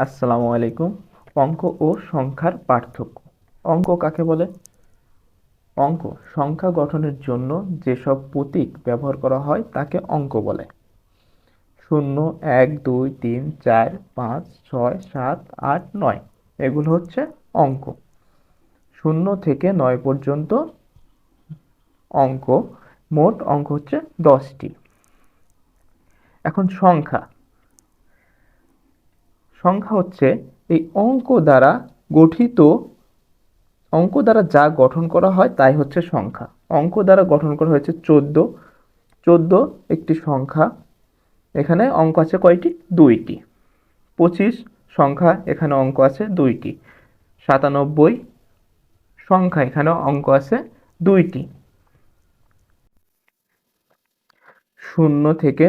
আসসালামু আলাইকুম। অঙ্ক ও সংখ্যার পার্থক্য। অঙ্ক কাকে বলে? অঙ্ক সংখ্যা গঠনের জন্য যেসব প্রতীক ব্যবহার করা হয় তাকে অঙ্ক বলে। শূন্য, এক, দুই, তিন, চার, পাঁচ, ছয়, সাত, আট, নয়। এগুলো হচ্ছে অঙ্ক। শূন্য থেকে নয় পর্যন্ত অঙ্ক, মোট অঙ্ক হচ্ছে দশটি। এখন সংখ্যা। সংখ্যা হচ্ছে এই অঙ্ক দ্বারা গঠিত, অঙ্ক দ্বারা যা গঠন করা হয় তাই হচ্ছে সংখ্যা। অঙ্ক দ্বারা গঠন করা হয়েছে চোদ্দ। চোদ্দ একটি সংখ্যা। এখানে অঙ্ক আছে কয়টি? দুইটি। পঁচিশ সংখ্যা, এখানে অঙ্ক আছে দুইটি। সাতানব্বই সংখ্যা, এখানে অঙ্ক আছে দুইটি। শূন্য থেকে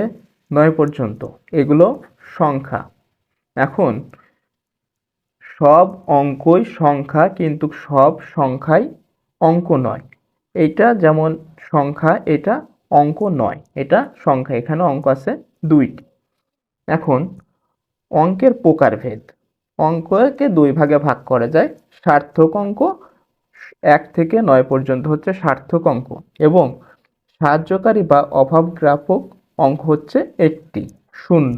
নয় পর্যন্ত। এগুলো সংখ্যা। এখন সব অঙ্কই সংখ্যা কিন্তু সব সংখ্যাই অঙ্ক নয়। এটা যেমন সংখ্যা, এটা অঙ্ক নয়। এটা সংখ্যা, এখানে অঙ্ক আছে দুইটি। এখন অঙ্কের প্রকারভেদ। অঙ্ককে দুই ভাগে ভাগ করা যায়। সার্থক অঙ্ক এক থেকে নয় পর্যন্ত হচ্ছে সার্থক অঙ্ক এবং সাহায্যকারী বা অভাবগ্রাপক অঙ্ক হচ্ছে একটি, শূন্য।